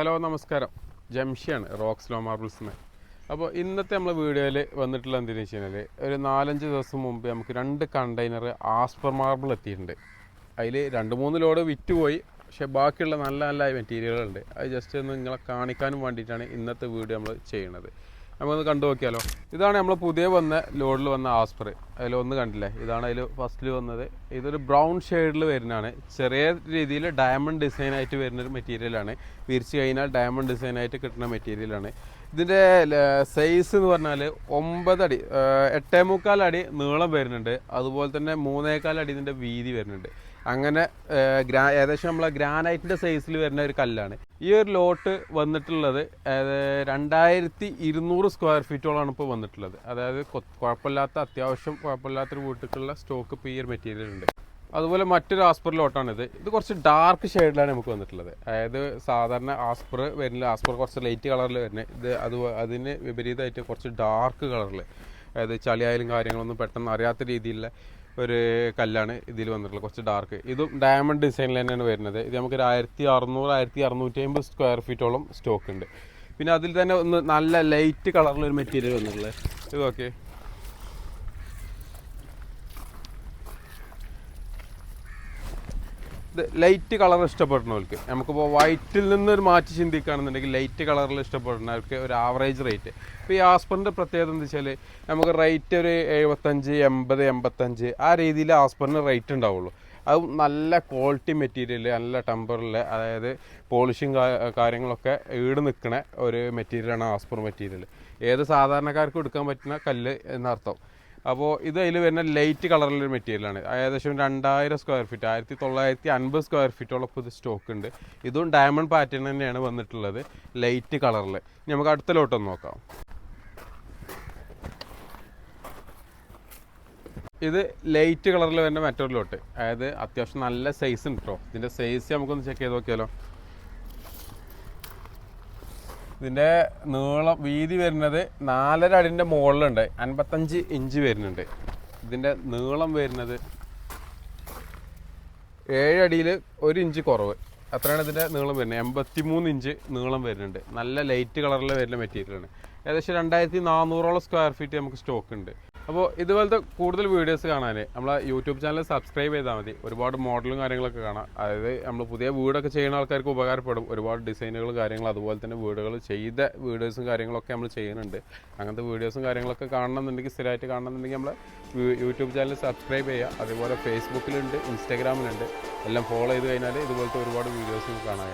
Hello നമസ്കാരം. ജംഷിയാണ് rocks law marbles അപ്പോൾ ഇന്നത്തെ നമ്മളെ വീഡിയോയിൽ വന്നിട്ടുള്ള എന്തെന്ന് വെച്ച് കഴിഞ്ഞാൽ ഒരു നാലഞ്ച് ദിവസം മുമ്പ് നമുക്ക് രണ്ട് കണ്ടെയ്നർ ആസ്പർ മാർബിൾ എത്തിയിട്ടുണ്ട്. അതിൽ രണ്ട് മൂന്ന് ലോഡ് വിറ്റുപോയി പക്ഷേ ബാക്കിയുള്ള നല്ല നല്ല മെറ്റീരിയലുകളുണ്ട്. അത് ജസ്റ്റ് ഒന്ന് നിങ്ങളെ കാണിക്കാനും വേണ്ടിയിട്ടാണ് ഇന്നത്തെ വീഡിയോ നമ്മൾ ചെയ്യുന്നത്. നമുക്കൊന്ന് കണ്ടു നോക്കിയാലോ ഇതാണ് നമ്മൾ പുതിയ വന്ന ലോഡിൽ വന്ന ആസ്പർ. അതിൽ ഒന്ന് കണ്ടില്ലേ? ഇതാണ് അതിൽ ഫസ്റ്റിൽ വന്നത്. ഇതൊരു ബ്രൗൺ ഷെയ്ഡിൽ വരുന്നതാണ്. ചെറിയ രീതിയിൽ ഡയമണ്ട് ഡിസൈൻ ആയിട്ട് വരുന്ന ഒരു മെറ്റീരിയലാണ് വിരിച്ച് കഴിഞ്ഞാൽ ഡയമണ്ട് ഡിസൈൻ ആയിട്ട് കിട്ടുന്ന മെറ്റീരിയലാണ് ഇതിന്റെ സൈസ് എന്ന് പറഞ്ഞാൽ ഒമ്പതടി എട്ടേ മുക്കാൽ അടി നീളം വരുന്നുണ്ട്. അതുപോലെ തന്നെ മൂന്നേക്കാൽ അടി ഇതിന്റെ വീതി വരുന്നുണ്ട്. അങ്ങനെ ഗ്രാ ഏകദേശം നമ്മളെ ഗ്രാനൈറ്റിന്റെ സൈസിൽ വരുന്ന ഒരു കല്ലാണ്. ഈ ഒരു ലോട്ട് വന്നിട്ടുള്ളത് രണ്ടായിരത്തി ഇരുന്നൂറ് സ്ക്വയർ ഫീറ്റോളാണ് ഇപ്പോൾ വന്നിട്ടുള്ളത്. അതായത് കുഴപ്പമില്ലാത്ത അത്യാവശ്യം കുഴപ്പമില്ലാത്തൊരു വീട്ടിലുള്ള സ്റ്റോക്ക് ഇപ്പോൾ ഈ ഒരു മെറ്റീരിയൽ ഉണ്ട് അതുപോലെ മറ്റൊരു ആസ്പർ ലോട്ടാണ് ഇത് കുറച്ച് ഡാർക്ക് ഷെയ്ഡിലാണ് നമുക്ക് വന്നിട്ടുള്ളത്. അതായത് സാധാരണ ആസ്പർ വരുന്നില്ല ആസ്പർ കുറച്ച് ലൈറ്റ് കളറിൽ വരുന്നത് ഇത് അത് അതിന് വിപരീതമായിട്ട് കുറച്ച് ഡാർക്ക് കളറിൽ അതായത് ചളിയായാലും കാര്യങ്ങളൊന്നും പെട്ടെന്ന് അറിയാത്ത രീതിയിലുള്ള ഒരു കല്ലാണ് ഇതിൽ വന്നിട്ടുള്ളത്. കുറച്ച് ഡാർക്ക് ഇതും ഡയമണ്ട് ഡിസൈനിൽ തന്നെയാണ് വരുന്നത്. ഇത് നമുക്കൊരു ആയിരത്തി അറുന്നൂറ് ആയിരത്തി അറുന്നൂറ്റി അമ്പത് സ്ക്വയർ ഫീറ്റോളം സ്റ്റോക്ക് ഉണ്ട്. പിന്നെ അതിൽ തന്നെ ഒന്ന് നല്ല ലൈറ്റ് കളറിലൊരു മെറ്റീരിയൽ വന്നിട്ടുള്ളത്. ഇത് ഓക്കെ ലൈറ്റ് കളർ ഇഷ്ടപ്പെടുന്നവർക്ക്. നമുക്കിപ്പോൾ വൈറ്റിൽ നിന്നൊരു മാറ്റി ചിന്തിക്കുകയാണെന്നുണ്ടെങ്കിൽ ലൈറ്റ് കളറിൽ ഇഷ്ടപ്പെടുന്നവർക്ക് ഒരു ആവറേജ് റേറ്റ് ഇപ്പോൾ ഈ ആസ്പറിന്റെ പ്രത്യേകത എന്താ വെച്ചാൽ നമുക്ക് റേറ്റ് ഒരു എഴുപത്തഞ്ച് എൺപത് എൺപത്തഞ്ച് ആ രീതിയിൽ ആസ്പറിന് റേറ്റ് ഉണ്ടാവുള്ളൂ. അത് നല്ല ക്വാളിറ്റി മെറ്റീരിയൽ നല്ല ടെമ്പറിൽ അതായത് പോളിഷിങ് കാര്യങ്ങളൊക്കെ ഈട് നിൽക്കുന്ന ഒരു മെറ്റീരിയലാണ് ആസ്പർ മെറ്റീരിയൽ ഏത് സാധാരണക്കാർക്ക് എടുക്കാൻ പറ്റുന്ന കല്ല് എന്നർത്ഥം. അപ്പോൾ ഇത് അതിൽ വരുന്ന ലൈറ്റ് കളറിലൊരു മെറ്റീരിയലാണ് ഏകദേശം രണ്ടായിരം സ്ക്വയർ ഫീറ്റ് ആയിരത്തി തൊള്ളായിരത്തി അൻപത് സ്ക്വയർ ഫീറ്റോളം ഇപ്പോൾ ഇത് സ്റ്റോക്ക് ഉണ്ട്. ഇതും ഡയമണ്ട് പാറ്റേൺ തന്നെയാണ് വന്നിട്ടുള്ളത് ലൈറ്റ് കളറിൽ നമുക്ക് അടുത്ത ലോട്ടൊന്ന് നോക്കാം. ഇത് ലൈറ്റ് കളറിൽ വരുന്ന മറ്റൊരു ലോട്ട്. അതായത് അത്യാവശ്യം നല്ല സൈസ് ഉണ്ട് കേട്ടോ ഇതിന്റെ സൈസ് നമുക്കൊന്ന് ചെക്ക് ചെയ്ത് നോക്കിയാലോ. ഇതിന്റെ നീളം വീതി വരുന്നത് നാലര അടിന്റെ മുകളിലുണ്ട്. അൻപത്തഞ്ച് ഇഞ്ച് വരുന്നുണ്ട്. ഇതിന്റെ നീളം വരുന്നത് ഏഴടിയിൽ ഒരു ഇഞ്ച് കുറവ്. അത്രയാണ് ഇതിന്റെ നീളം വരുന്നത്. എൺപത്തി മൂന്ന് ഇഞ്ച് നീളം വരുന്നുണ്ട്. നല്ല ലൈറ്റ് കളറിൽ വരുന്ന മെറ്റീരിയലാണ്. ഏകദേശം രണ്ടായിരത്തി നാനൂറോളം സ്ക്വയർ ഫീറ്റ് നമുക്ക് സ്റ്റോക്ക് ഉണ്ട്. അപ്പോൾ ഇതുപോലത്തെ കൂടുതൽ വീഡിയോസ് കാണാൻ നമ്മളെ യൂട്യൂബ് ചാനൽ സബ്സ്ക്രൈബ് ചെയ്താൽ മതി. ഒരുപാട് മോഡലും കാര്യങ്ങളൊക്കെ കാണാം. അതായത് നമ്മൾ പുതിയ വീടൊക്കെ ചെയ്യുന്ന ആൾക്കാർക്ക് ഉപകാരപ്പെടും. ഒരുപാട് ഡിസൈനുകൾ കാര്യങ്ങൾ അതുപോലെ തന്നെ വീടുകൾ ചെയ്ത വീഡിയോസും കാര്യങ്ങളൊക്കെ നമ്മൾ ചെയ്യുന്നുണ്ട്. അങ്ങനത്തെ വീഡിയോസും കാര്യങ്ങളൊക്കെ കാണണമെന്നുണ്ടെങ്കിൽ സ്ഥിരമായിട്ട് കാണണമെന്നുണ്ടെങ്കിൽ നമ്മൾ യൂട്യൂബ് ചാനൽ സബ്സ്ക്രൈബ് ചെയ്യുക. അതുപോലെ ഫേസ്ബുക്കിലുണ്ട് ഇൻസ്റ്റാഗ്രാമിലുണ്ട്. എല്ലാം ഫോളോ ചെയ്ത് കഴിഞ്ഞാൽ ഇതുപോലത്തെ ഒരുപാട് വീഡിയോസും കാണാൻ